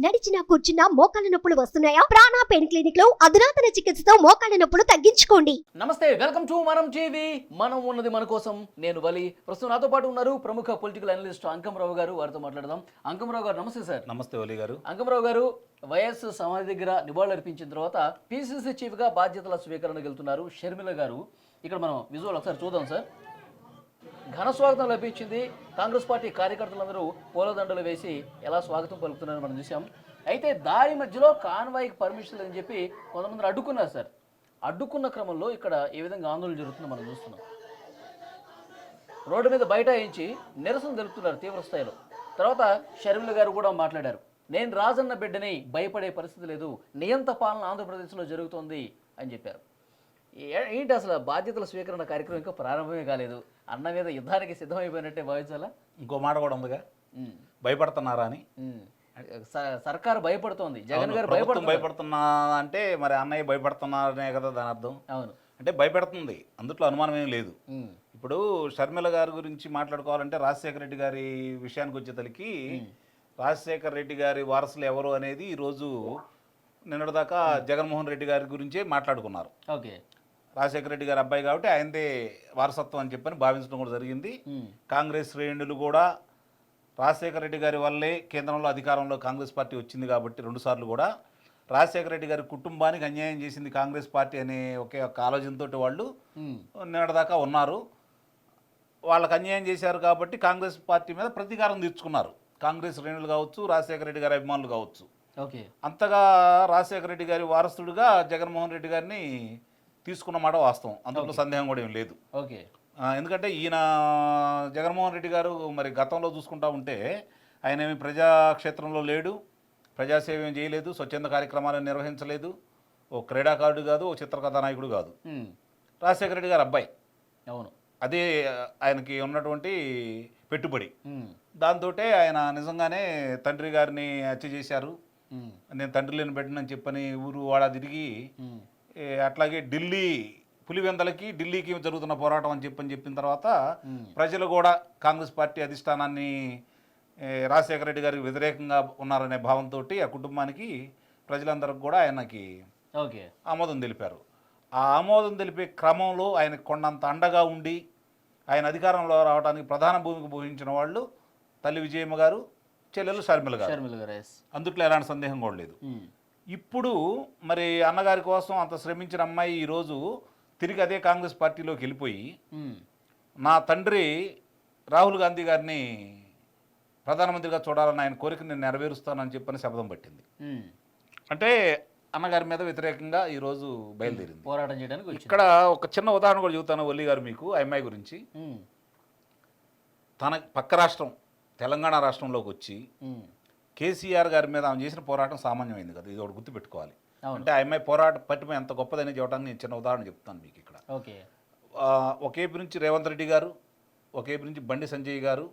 నడిచినా కూర్చున్నా మోకాళ్ళ నొప్పులు వస్తున్నాయా? ప్రాణా పెయిన్ క్లినిక్లో అధునాతన చికిత్సతో మోకాళ్ళ నొప్పులు తగ్గించుకోండి. నమస్తే వెల్కమ్ టు మనం టీవీ. మనం ఉన్నది మన కోసం. నేను బలి. ప్రస్తుతం నాతో పాటు ఉన్నారు ప్రముఖ పొలిటికల్ అనలిస్ట్ అంకమరావు గారు. వారితో మాట్లాడదాం. అంకమరావు గారు నమస్తే సార్. నమస్తే ఒలి గారు. అంకమరావు గారు వైఎస్ సమాధి దగ్గర నివాళులర్పించిన తర్వాత పిసిసి చీఫ్గా బాధ్యతల స్వీకరణకు వెళ్తున్నారు షర్మిల గారు. ఇక్కడ మనం విజువల్ ఒకసారి చూద్దాం సార్. ఘన స్వాగతం లభించింది కాంగ్రెస్ పార్టీ కార్యకర్తలందరూ పూలదండలు వేసి ఎలా స్వాగతం పలుకుతున్నారని మనం చూసాం అయితే దారి మధ్యలో కాన్వాయ్కి పర్మిషన్ లేదని చెప్పి కొంతమంది అడ్డుకున్నారు సార్. అడ్డుకున్న క్రమంలో ఇక్కడ ఏ విధంగా ఆందోళన జరుగుతుందో మనం చూస్తున్నాం. రోడ్డు మీద బైఠాయించి నిరసన తెలుపుతున్నారు తీవ్ర స్థాయిలో. తర్వాత షర్మిల గారు కూడా మాట్లాడారు. నేను రాజన్న బిడ్డని భయపడే పరిస్థితి లేదు. నియంత పాలన ఆంధ్రప్రదేశ్లో జరుగుతోంది అని చెప్పారు. ఏంటి అసలు బాధ్యతల స్వీకరణ కార్యక్రమం ఇంకా ప్రారంభమే కాలేదు? అన్న మీద యుద్ధానికి సిద్ధమైపోయినట్టే భావించాలా? ఇంకో మాట కూడా ఉందిగా. భయపడుతున్నారా అని. సర్కారు భయపడుతోంది. జగన్ గారు భయపడుతున్నా అంటే మరి అన్నయ్య భయపడుతున్నారనే కదా దాని అర్థం. అవును. అంటే భయపెడుతుంది. అందుట్లో అనుమానం ఏం లేదు. ఇప్పుడు షర్మిల గారి గురించి మాట్లాడుకోవాలంటే రాజశేఖర రెడ్డి గారి విషయానికి వచ్చేతలకి రాజశేఖర రెడ్డి గారి వారసులు ఎవరు అనేది ఈరోజు నిన్నటిదాకా జగన్మోహన్ రెడ్డి గారి గురించే మాట్లాడుకున్నారు. ఓకే. రాజశేఖర రెడ్డి గారి అబ్బాయి కాబట్టి ఆయనదే వారసత్వం అని చెప్పని భావించడం కూడా జరిగింది. కాంగ్రెస్ శ్రేణులు కూడా రాజశేఖర రెడ్డి గారి వల్లే కేంద్రంలో అధికారంలో కాంగ్రెస్ పార్టీ వచ్చింది కాబట్టి రెండుసార్లు కూడా రాజశేఖర రెడ్డి గారి కుటుంబానికి అన్యాయం చేసింది కాంగ్రెస్ పార్టీ అనే ఒకే ఒక ఆలోచనతో వాళ్ళు నిన్నటిదాకా ఉన్నారు. వాళ్ళకి అన్యాయం చేశారు కాబట్టి కాంగ్రెస్ పార్టీ మీద ప్రతీకారం తీర్చుకున్నారు. కాంగ్రెస్ శ్రేణులు కావచ్చు రాజశేఖర రెడ్డి గారి అభిమానులు కావచ్చు. ఓకే. అంతగా రాజశేఖర రెడ్డి గారి వారసుడిగా జగన్మోహన్ రెడ్డి గారిని తీసుకున్న మాట వాస్తవం. అందులో సందేహం కూడా ఏం లేదు. ఓకే. ఎందుకంటే ఈయన జగన్మోహన్ రెడ్డి గారు మరి గతంలో చూసుకుంటా ఉంటే ఆయన ఏమి ప్రజాక్షేత్రంలో లేడు ప్రజాసేవ చేయలేదు స్వచ్ఛంద కార్యక్రమాలను నిర్వహించలేదు. ఓ క్రీడాకారుడు కాదు ఓ చిత్రకథా నాయకుడు కాదు. రాజశేఖర రెడ్డి గారు అబ్బాయి. అవును. అదే ఆయనకి ఉన్నటువంటి పెట్టుబడి. దాంతో ఆయన నిజంగానే తండ్రి గారిని హత్య చేశారు. నేను తండ్రి లేని పెట్టినని చెప్పని ఊరు వాడా తిరిగి అట్లాగే ఢిల్లీ పులివెందలకి ఢిల్లీకి జరుగుతున్న పోరాటం అని చెప్పని చెప్పిన తర్వాత ప్రజలు కూడా కాంగ్రెస్ పార్టీ అధిష్టానాన్ని రాజశేఖర రెడ్డి గారికి వ్యతిరేకంగా ఉన్నారనే భావంతో ఆ కుటుంబానికి ప్రజలందరికి కూడా ఆయనకి ఓకే. ఆమోదం తెలిపారు. ఆ ఆమోదం తెలిపే క్రమంలో ఆయన కొండంత అండగా ఉండి ఆయన అధికారంలో రావడానికి ప్రధాన భూమిక పోషించిన వాళ్ళు తల్లి విజయమ్మ గారు చెల్లెలు షర్మిల గారు. అందుట్లో ఎలాంటి సందేహం కూడా లేదు. ఇప్పుడు మరి అన్నగారి కోసం అంత శ్రమించిన అమ్మాయి ఈరోజు తిరిగి అదే కాంగ్రెస్ పార్టీలోకి వెళ్ళిపోయి నా తండ్రి రాహుల్ గాంధీ గారిని ప్రధానమంత్రిగా చూడాలని ఆయన కోరిక నేను నెరవేరుస్తానని చెప్పని శపథం పట్టింది. అంటే అన్నగారి మీద వ్యతిరేకంగా ఈరోజు బయలుదేరింది. పోరాటం చేయడానికి ఇక్కడ ఒక చిన్న ఉదాహరణ కూడా చెబుతాను వల్లి గారు మీకు అమ్మాయి గురించి. తన పక్క రాష్ట్రం తెలంగాణ రాష్ట్రంలోకి వచ్చి కేసీఆర్ గారి మీద ఆమె చేసిన పోరాటం సామాన్యమైంది కదా. ఇది ఒకటి గుర్తుపెట్టుకోవాలి. అంటే ఆ అమ్మాయి పోరాట పట్టిమ ఎంత గొప్పదని చెప్పడానికి నేను చిన్న ఉదాహరణ చెప్తాను మీకు ఇక్కడ. ఒకేపు నుంచి రేవంత్ రెడ్డి గారు ఒకేపు నుంచి బండి సంజయ్ గారు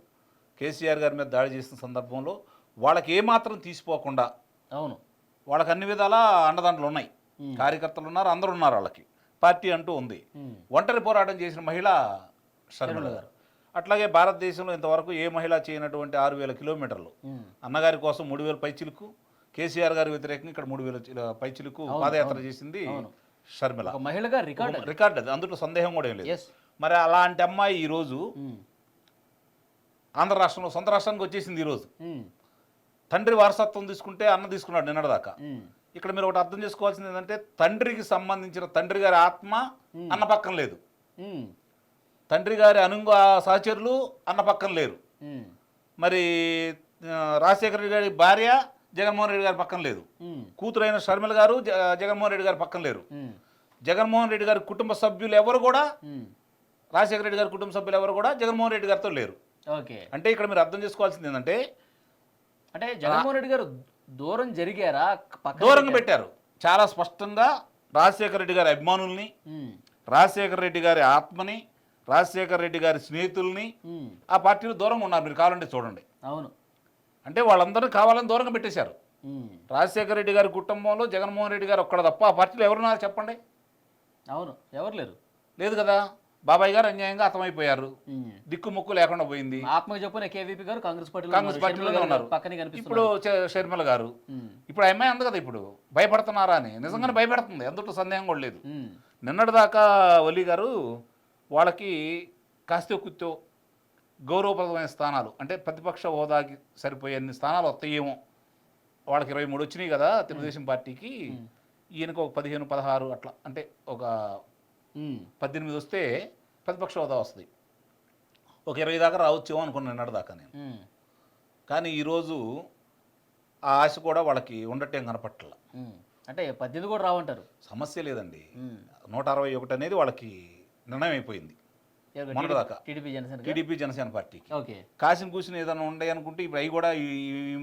కేసీఆర్ గారి మీద దాడి చేసిన సందర్భంలో వాళ్ళకి ఏమాత్రం తీసిపోకుండా అవును. వాళ్ళకి అన్ని విధాలా అండదండలు ఉన్నాయి. కార్యకర్తలు ఉన్నారు అందరూ ఉన్నారు వాళ్ళకి. పార్టీ అంటూ ఉంది. ఒంటరి పోరాటం చేసిన మహిళ షర్మిల గారు. అట్లాగే భారతదేశంలో ఇంతవరకు ఏ మహిళ చేయనటువంటి ఆరు వేల కిలోమీటర్లు. అన్నగారి కోసం మూడు వేల పైచిలుకు కేసీఆర్ గారి వ్యతిరేకంగా ఇక్కడ మూడు వేల చిల- పైచిలుకు పాదయాత్ర చేసింది. షర్మిల. మహిళగా రికార్డ్ రికార్డ్ అది. అందులో సందేహం కూడా ఏం లేదు. మరి అలాంటి అమ్మాయి ఈరోజు ఆంధ్ర రాష్ట్రంలో సొంత రాష్ట్రానికి వచ్చేసింది ఈరోజు. తండ్రి వారసత్వం తీసుకుంటే అన్న తీసుకున్నాడు నిన్నటిదాకా. ఇక్కడ మీరు ఒకటి అర్థం చేసుకోవాల్సింది ఏంటంటే తండ్రికి సంబంధించిన తండ్రి గారి ఆత్మ అన్న పక్కన లేదు. తండ్రి గారి అనుంగ సహచరులు అన్న పక్కన లేరు. మరి రాజశేఖర రెడ్డి గారి భార్య జగన్మోహన్ రెడ్డి గారి పక్కన లేదు. కూతురైన షర్మిల గారు జగన్మోహన్ రెడ్డి గారి పక్కన లేరు. జగన్మోహన్ రెడ్డి గారి కుటుంబ సభ్యులు ఎవరు కూడా రాజశేఖర రెడ్డి గారి కుటుంబ సభ్యులు ఎవరు కూడా జగన్మోహన్ రెడ్డి గారితో లేరు. ఓకే. అంటే ఇక్కడ మీరు అర్థం చేసుకోవాల్సింది ఏంటంటే అంటే జగన్మోహన్ రెడ్డి గారు దూరం జరిగారా? దూరంగా పెట్టారు. చాలా స్పష్టంగా రాజశేఖర రెడ్డి గారి అభిమానుల్ని రాజశేఖర రెడ్డి గారి ఆత్మని రాజశేఖర రెడ్డి గారి స్నేహితుల్ని ఆ పార్టీలో దూరంగా ఉన్నారు. మీరు కావాలంటే చూడండి. అవును. అంటే వాళ్ళందరూ కావాలని దూరంగా పెట్టేశారు. రాజశేఖర రెడ్డి గారి కుటుంబంలో జగన్మోహన్ రెడ్డి గారు ఒక్కడ తప్ప ఆ పార్టీలో ఎవరున్నారు చెప్పండి. అవును. ఎవరు లేరు? లేదు కదా. బాబాయ్ గారు అన్యాయంగా అర్థమైపోయారు. దిక్కు ముక్కు లేకుండా పోయింది. ఆత్మకు చెప్పున కేవీపీ గారు కాంగ్రెస్ పార్టీలో కాంగ్రెస్ ఉన్నారు. గారు ఉన్నారు. ఇప్పుడు షర్మిల గారు. ఇప్పుడు అమ్మాయి అంది కదా ఇప్పుడు. భయపడుతున్నారా అని. నిజంగానే భయపడుతుంది. ఎందుకు సందేహం కూడా లేదు. నిన్నటిదాకా వల్లి గారు వాళ్ళకి కాస్తో కుత్తో గౌరవప్రదమైన స్థానాలు. అంటే ప్రతిపక్ష హోదాకి సరిపోయే అన్ని స్థానాలు వస్తాయేమో. వాళ్ళకి ఇరవై మూడు వచ్చినాయి కదా తెలుగుదేశం పార్టీకి. ఈయనకు ఒక పదిహేను పదహారు అట్లా. అంటే ఒక. పద్దెనిమిది వస్తే ప్రతిపక్ష హోదా వస్తుంది. ఒక ఇరవై దాకా రావచ్చేమో అనుకున్నాను నిన్నటిదాకా నేను. ఉమ్. కానీ ఈరోజు ఆ ఆశ కూడా వాళ్ళకి ఉండటం కనపట్ల. అంటే పద్దెనిమిది కూడా రావంటారు. సమస్య లేదండి. నూట అరవై ఒకటి అనేది వాళ్ళకి నిర్ణయం అయిపోయింది. టీడీపీ జనసేన పార్టీకి. ఓకే. కాసిన కూసిన ఏదైనా ఉండే అనుకుంటే ఇప్పుడు అవి కూడా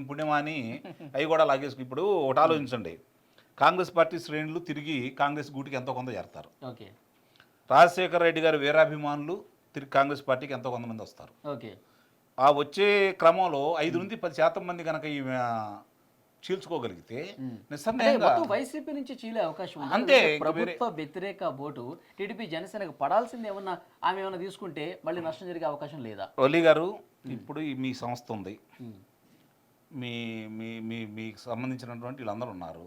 పుణ్యమా అని అవి కూడా లాగేసుకు ఇప్పుడు ఒకటి ఆలోచించండి. కాంగ్రెస్ పార్టీ శ్రేణులు తిరిగి కాంగ్రెస్ గూటికి ఎంతో కొంత చేరతారు. ఓకే. రాజశేఖర రెడ్డి గారి వీరాభిమానులు తిరిగి కాంగ్రెస్ పార్టీకి ఎంతో కొంతమంది వస్తారు. ఓకే. ఆ వచ్చే క్రమంలో ఐదు నుంచి పది శాతం మంది కనుక ఈ చీల్చుకోగలిగితే నిస్సందేహంగా వైసీపీ నుంచి చీలే అవకాశం అంతే, ప్రభుత్వ వ్యతిరేక ఓటు టీడీపీ జనసేనకు పడాల్సింది ఏమన్నా ఆమె ఏమన్నా తీసుకుంటే మళ్ళీ నష్టం జరిగే అవకాశం లేదా? వల్లి గారు ఇప్పుడు మీ సంస్థ ఉంది. మీ మీ మీ మీకు సంబంధించినటువంటి వీళ్ళందరూ ఉన్నారు.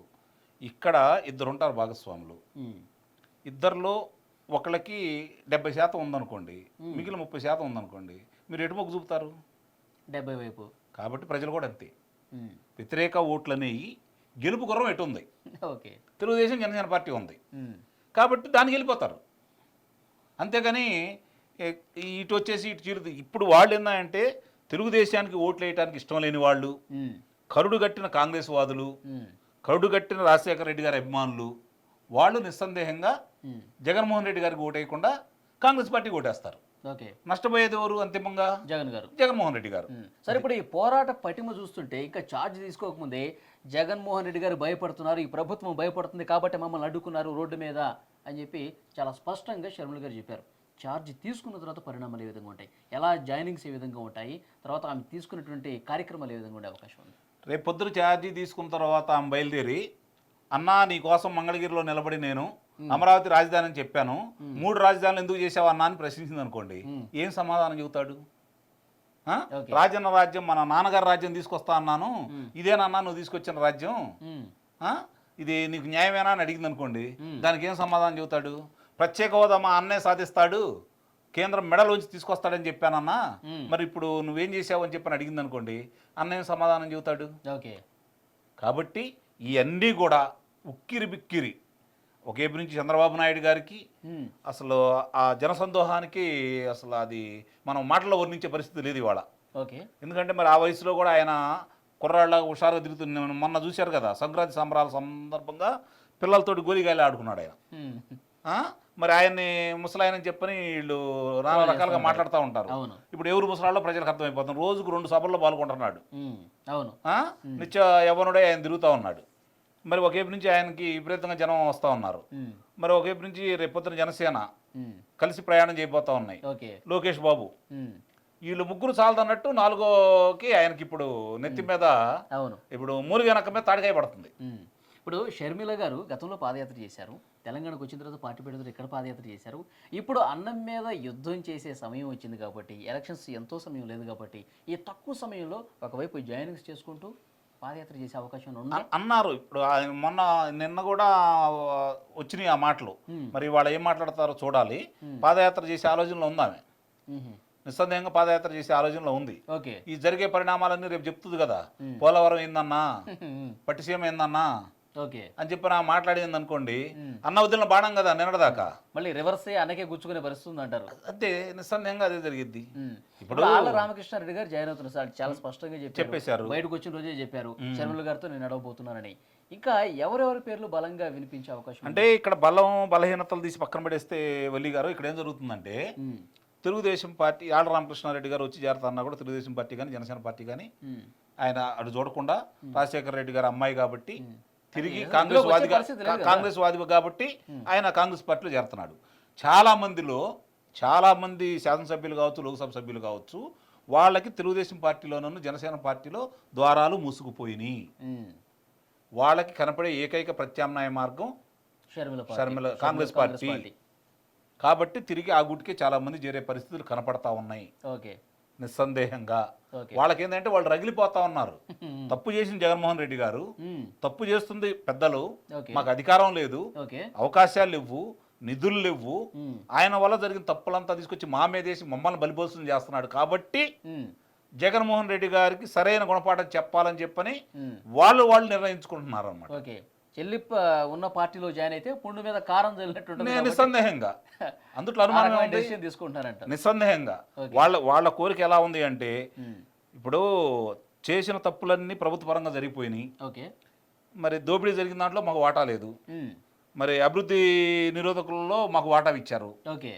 ఇక్కడ ఇద్దరు ఉంటారు భాగస్వాములు. ఇద్దరిలో ఒకళ్ళకి డెబ్బై శాతం ఉందనుకోండి మిగిలిన ముప్పై శాతం ఉందనుకోండి మీరు ఎటు మొగ్గు చూపుతారు? డెబ్బై వైపు. కాబట్టి ప్రజలు కూడా అంతే. వ్యతిరేక ఓట్లు అనేవి గెలుపు గుర్రం ఎటు ఉంది ఓకే తెలుగుదేశం జనసేన పార్టీ ఉంది. కాబట్టి దానికి వెళ్ళిపోతారు అంతేగాని ఇటు వచ్చేసి ఇటు చీరు ఇప్పుడు వాళ్ళు ఏందంటే తెలుగుదేశానికి ఓట్లు వేయడానికి ఇష్టం లేని వాళ్ళు. కరుడు కట్టిన కాంగ్రెస్ వాదులు. కరుడు కట్టిన రాజశేఖర రెడ్డి గారి అభిమానులు వాళ్ళు నిస్సందేహంగా. జగన్మోహన్ రెడ్డి గారికి ఓటేయకుండా కాంగ్రెస్ పార్టీకి ఓటేస్తారు ఓకే. నష్టపోయేది ఎవరు? అంతిమంగా? జగన్ గారు. జగన్మోహన్ రెడ్డి గారు. సరే ఇప్పుడు ఈ పోరాట పటిమ చూస్తుంటే ఇంకా ఛార్జ్ తీసుకోకముందే జగన్మోహన్ రెడ్డి గారు భయపడుతున్నారు ఈ ప్రభుత్వం భయపడుతుంది కాబట్టి మమ్మల్ని అడ్డుకున్నారు రోడ్డు మీద అని చెప్పి చాలా స్పష్టంగా శర్మల గారు చెప్పారు. ఛార్జ్ తీసుకున్న తర్వాత పరిణామాలు ఏ విధంగా ఉంటాయి? ఎలా జాయినింగ్స్ ఏ విధంగా ఉంటాయి? తర్వాత ఆమె తీసుకున్నటువంటి కార్యక్రమాలు ఏ విధంగా ఉండే అవకాశం ఉంది? రేపు పొద్దున ఛార్జీ తీసుకున్న తర్వాత ఆమె బయలుదేరి అన్నా నీ కోసం మంగళగిరిలో నిలబడి నేను అమరావతి రాజధాని అని చెప్పాను. మూడు రాజధానులు ఎందుకు చేసావు అన్నా అని ప్రశ్నించింది అనుకోండి. ఏం సమాధానం చెబుతాడు. రాజన్న రాజ్యం మన నాన్నగారి రాజ్యం తీసుకొస్తా అన్నాను. ఇదేనన్నా నువ్వు తీసుకొచ్చిన రాజ్యం? ఇది నీకు న్యాయమేనా అని అడిగింది అనుకోండి. దానికి ఏం సమాధానం చెబుతాడు? ప్రత్యేక హోదా మా అన్నే సాధిస్తాడు. కేంద్రం మెడలోంచి తీసుకొస్తాడని చెప్పానన్నా. మరి ఇప్పుడు నువ్వేం చేసావు అని చెప్పని అడిగింది అనుకోండి. అన్న ఏం సమాధానం చెబుతాడు? ఓకే. కాబట్టి ఇవన్నీ కూడా ఉక్కిరి బిక్కిరి ఒకేపు నుంచి చంద్రబాబు నాయుడు గారికి. అసలు ఆ జనసందోహానికి అసలు అది మనం మాటల్లో వర్ణించే పరిస్థితి లేదు ఇవాళ. ఓకే. ఎందుకంటే మరి ఆ వయసులో కూడా ఆయన కుర్రాళ్ళ హుషారుగా తిరుగుతుంది మొన్న చూశారు కదా సంక్రాంతి సంబరాల సందర్భంగా పిల్లలతోటి గోలిగాయలు ఆడుకున్నాడు ఆయన? మరి ఆయన్ని ముసలాయన చెప్పని వీళ్ళు నానా రకాలుగా మాట్లాడుతూ ఉంటారు. అవును. ఇప్పుడు ఎవరు ముసలాళ్ళో ప్రజలకు అర్థమైపోతుంది. రోజుకు రెండు సభల్లో పాల్గొంటున్నాడు. అవును. ఆ? నిత్య యవనుడే ఆయన తిరుగుతూ ఉన్నాడు. మరి ఒకేపు నుంచి ఆయనకి విపరీతంగా జనం వస్తూ ఉన్నారు. మరి ఒకేపు నుంచి రేపొద్దున జనసేన. కలిసి ప్రయాణం చేయబోతా ఉన్నాయి. ఓకే. లోకేష్ బాబు. వీళ్ళు ముగ్గురు చాలదన్నట్టు నాలుగోకి ఆయనకి ఇప్పుడు నెత్తి మీద అవును. ఇప్పుడు మూలిగ వెనక మీద తాడికాయ పడుతుంది. ఇప్పుడు షర్మిల గారు గతంలో పాదయాత్ర చేశారు. తెలంగాణకు వచ్చిన తర్వాత పార్టీ పెడుతూ ఇక్కడ పాదయాత్ర చేశారు. ఇప్పుడు అన్నం మీద యుద్ధం చేసే సమయం వచ్చింది కాబట్టి ఎలక్షన్స్ ఎంతో సమయం లేదు కాబట్టి ఈ తక్కువ సమయంలో ఒకవైపు జాయినింగ్స్ చేసుకుంటూ పాదయాత్ర చేసే అవకాశం అన్నారు. ఇప్పుడు ఆయన మొన్న నిన్న కూడా వచ్చినాయి ఆ మాటలు. మరి వాళ్ళు ఏం మాట్లాడతారో చూడాలి. పాదయాత్ర చేసే ఆలోచనలో ఉంది ఆమె? నిస్సందేహంగా పాదయాత్ర చేసే ఆలోచనలో ఉంది. ఓకే. ఈ జరిగే పరిణామాలన్నీ రేపు చెప్తుంది కదా. పోలవరం ఏందన్నా? పట్టిసీమ ఏందన్నా? అని చెప్పి నా మాట్లాడింది అనుకోండి అన్న వదిలిన బాణం కదా నిన్నటిదాకా? మళ్ళీ రివర్స్ అనకే గుచ్చుకునే పరిస్థితి ఉంది అంటారు అంతే నిస్సందేహంగా అదే జరిగిద్ది. ఉమ్. ఇప్పుడు ఆళ్ళ రామకృష్ణారెడ్డి గారు జాయిన్ అవుతున్నారు సార్ చాలా స్పష్టంగా చెప్పేశారు. బయటకు వచ్చిన రోజే చెప్పారు. శర్మల గారితో నేను నడవబోతున్నానని. ఇంకా ఎవరెవరి పేర్లు బలంగా వినిపించే అవకాశం? అంటే ఇక్కడ బలం బలహీనతలు తీసి పక్కన పడేస్తే వల్లి గారు ఇక్కడ ఏం జరుగుతుందంటే. తెలుగుదేశం పార్టీ ఆళ్ళ రామకృష్ణారెడ్డి గారు వచ్చి చేరతారన్నా కూడా తెలుగుదేశం పార్టీ కానీ జనసేన పార్టీ కానీ. ఆయన అటు చూడకుండా రాజశేఖర రెడ్డి గారు అమ్మాయి కాబట్టి తిరిగి కాంగ్రెస్ వాదిగా. కాంగ్రెస్ వాది కాబట్టి ఆయన కాంగ్రెస్ పార్టీలో చేరుతున్నాడు చాలా మందిలో చాలా మంది శాసనసభ్యులు కావచ్చు లోక్సభ సభ్యులు కావచ్చు వాళ్ళకి తెలుగుదేశం పార్టీలోనూ జనసేన పార్టీలో ద్వారాలు మూసుకుపోయినాయి. వాళ్ళకి కనపడే ఏకైక ప్రత్యామ్నాయ మార్గం షర్మిల కాంగ్రెస్ పార్టీ. కాబట్టి తిరిగి ఆ గుడికి చాలా మంది చేరే పరిస్థితులు కనపడతా ఉన్నాయి ఓకే నిస్సందేహంగా. వాళ్ళకి ఏంటంటే వాళ్ళు రగిలిపోతా ఉన్నారు. తప్పు చేసిన జగన్మోహన్ రెడ్డి గారు. తప్పు చేస్తుంది పెద్దలు మాకు అధికారం లేదు అవకాశాలు లేవు నిధులు లేవు. ఆయన వల్ల జరిగిన తప్పులంతా తీసుకొచ్చి మా మీదేసి మమ్మల్ని బలిపోసం చేస్తున్నాడు కాబట్టి. జగన్మోహన్ రెడ్డి గారికి సరైన గుణపాఠం చెప్పాలని చెప్పని. వాళ్ళు వాళ్ళు నిర్ణయించుకుంటున్నారు అనమాట చెల్లిప్ప ఉన్న పార్టీలో జాయిన్ అయితే పుండు మీద కారం చల్లినట్టు నేను నిస్సందేహంగా. అందుట్లో అనుమానం ఏముంది? డెసిషన్ తీసుకుంటారంట నిస్సందేహంగా. వాళ్ళ వాళ్ళ కోరిక ఎలా ఉంది అంటే. ఇప్పుడు చేసిన తప్పులన్నీ ప్రభుత్వ పరంగా జరిగిపోయినాయి. ఓకే. మరి దోపిడీ జరిగిన దాంట్లో మాకు వాటా లేదు. మరి అభివృద్ధి నిరోధకులలో మాకు వాటా ఇచ్చారు. ఓకే.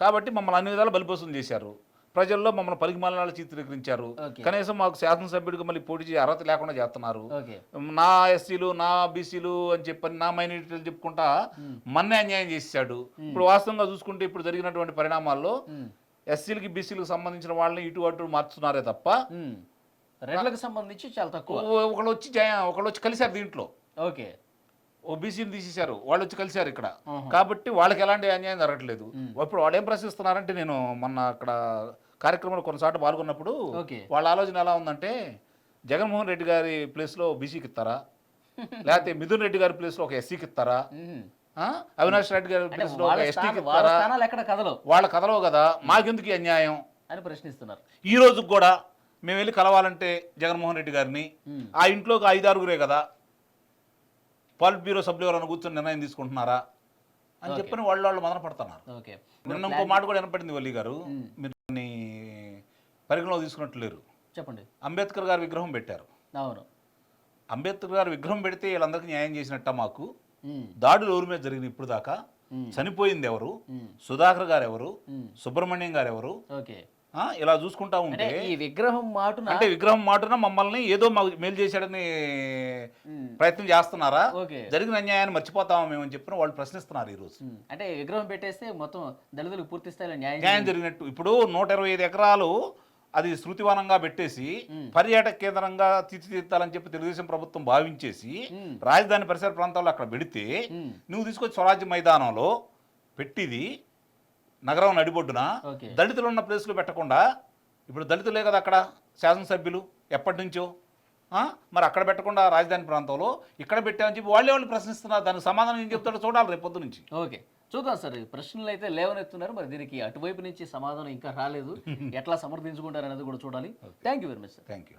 కాబట్టి మమ్మల్ని అన్ని విధాలు బలిపోసం చేశారు. ప్రజల్లో మమ్మల్ని పలికి మలనాలు చిత్రీకరించారు. కనీసం మాకు శాసనసభ్యుడికి మళ్ళీ పోటీ చేయ అర్హత లేకుండా చేస్తున్నారు. నా ఎస్సీలు నా బీసీలు అని చెప్పని నా మైనారిటీలు చెప్పుకుంటా మన్నే అన్యాయం చేశాడు ఇప్పుడు వాస్తవంగా చూసుకుంటే ఇప్పుడు జరిగినటువంటి పరిణామాల్లో. ఎస్సీలకి బీసీలకు సంబంధించిన వాళ్ళని ఇటు అటు మార్చుతున్నారే తప్ప. రెడ్లకు సంబంధించి చాలా తక్కువ. ఒకళ్ళు వచ్చి ఒకళ్ళు వచ్చి కలిశారు దీంట్లో. ఓకే. ఓ బీసీని తీసేశారు వాళ్ళు వచ్చి కలిశారు ఇక్కడ. కాబట్టి వాళ్ళకి ఎలాంటి అన్యాయం జరగట్లేదు. ఇప్పుడు వాళ్ళు ఏం ప్రశ్నిస్తున్నారంటే నేను మొన్న అక్కడ కార్యక్రమంలో కొన్నిసార్లు పాల్గొన్నప్పుడు. వాళ్ళ ఆలోచన ఎలా ఉందంటే జగన్మోహన్ రెడ్డి గారి ప్లేస్లో బీసీకి ఇస్తారా? లేకపోతే మిథున్ రెడ్డి గారి ప్లేస్లో ఒక ఎస్సీకి ఇస్తారా? అవినాష్ రెడ్డి గారి ప్లేస్లో ఒక ఎస్టీకి ఇస్తారా? వాళ్ళ కథలో కదా. మాకెందుకు అన్యాయం? అని ప్రశ్నిస్తున్నారు. ఈ రోజు కూడా మేము వెళ్ళి కలవాలంటే జగన్మోహన్ రెడ్డి గారిని. ఆ ఇంట్లోకి ఐదారుగురే కదా. పాలిట్ బ్యూరో సభ్యులు ఎవరైనా కూర్చొని నిర్ణయం తీసుకుంటున్నారా? అని. చెప్పని వాళ్ళు వాళ్ళు మదన పడుతున్నారు. నిన్న ఇంకో మాట కూడా వినపడింది వల్లి గారు. పరిగణలో తీసుకున్నట్లు లేరు. చెప్పండి. అంబేద్కర్ గారి విగ్రహం పెట్టారు. అవును. అంబేద్కర్ గారి విగ్రహం పెడితే వీళ్ళందరికీ న్యాయం చేసినట్ట మాకు. దాడులు ఎవరి మీద జరిగింది ఇప్పుడు దాకా. చనిపోయింది ఎవరు. సుధాకర్ గారు ఎవరు. సుబ్రహ్మణ్యం గారు ఎవరు? ఇలా చూసుకుంటా ఉంటే ఈ విగ్రహం మాటున అంటే విగ్రహం మాటన మమ్మల్ని ఏదో మేలు చేశాడని. ప్రయత్నం చేస్తున్నారా? జరిగిన అన్యాయాన్ని మర్చిపోతామా మేము అని చెప్పిన వాళ్ళు ప్రశ్నిస్తున్నారు ఈరోజు మ్మ్. అంటే విగ్రహం పెట్టేస్తే మొత్తం దళితులకు పూర్తి స్థాయిలో న్యాయం న్యాయం జరిగినట్టు. ఇప్పుడు నూట ఇరవై ఐదు ఎకరాలు అది శృతివనంగా పెట్టేసి. పర్యాటక కేంద్రంగా తీర్చిదిద్దాలని చెప్పి తెలుగుదేశం ప్రభుత్వం భావించేసి. రాజధాని పరిసర ప్రాంతాల్లో అక్కడ పెడితే. నువ్వు తీసుకొచ్చి స్వరాజ్య మైదానంలో పెట్టిది నగరం నడిబొడ్డున. దళితులు ఉన్న ప్లేస్లో పెట్టకుండా ఇప్పుడు దళితులే కదా అక్కడ శాసనసభ్యులు ఎప్పటి నుంచో? మరి అక్కడ పెట్టకుండా రాజధాని ప్రాంతంలో ఇక్కడ పెట్టామని చెప్పి వాళ్ళే వాళ్ళు ప్రశ్నిస్తున్నారు దానికి సమాధానం ఏం చెప్తాడో చూడాలి రేపు పొద్దు నుంచి ఓకే చూద్దాం సార్ ప్రశ్నలు అయితే లేవనెత్తున్నారు. మరి దీనికి అటువైపు నుంచి సమాధానం ఇంకా రాలేదు. ఎట్లా సమర్థించుకుంటారు అనేది కూడా చూడాలి. Thank you very much sir thank you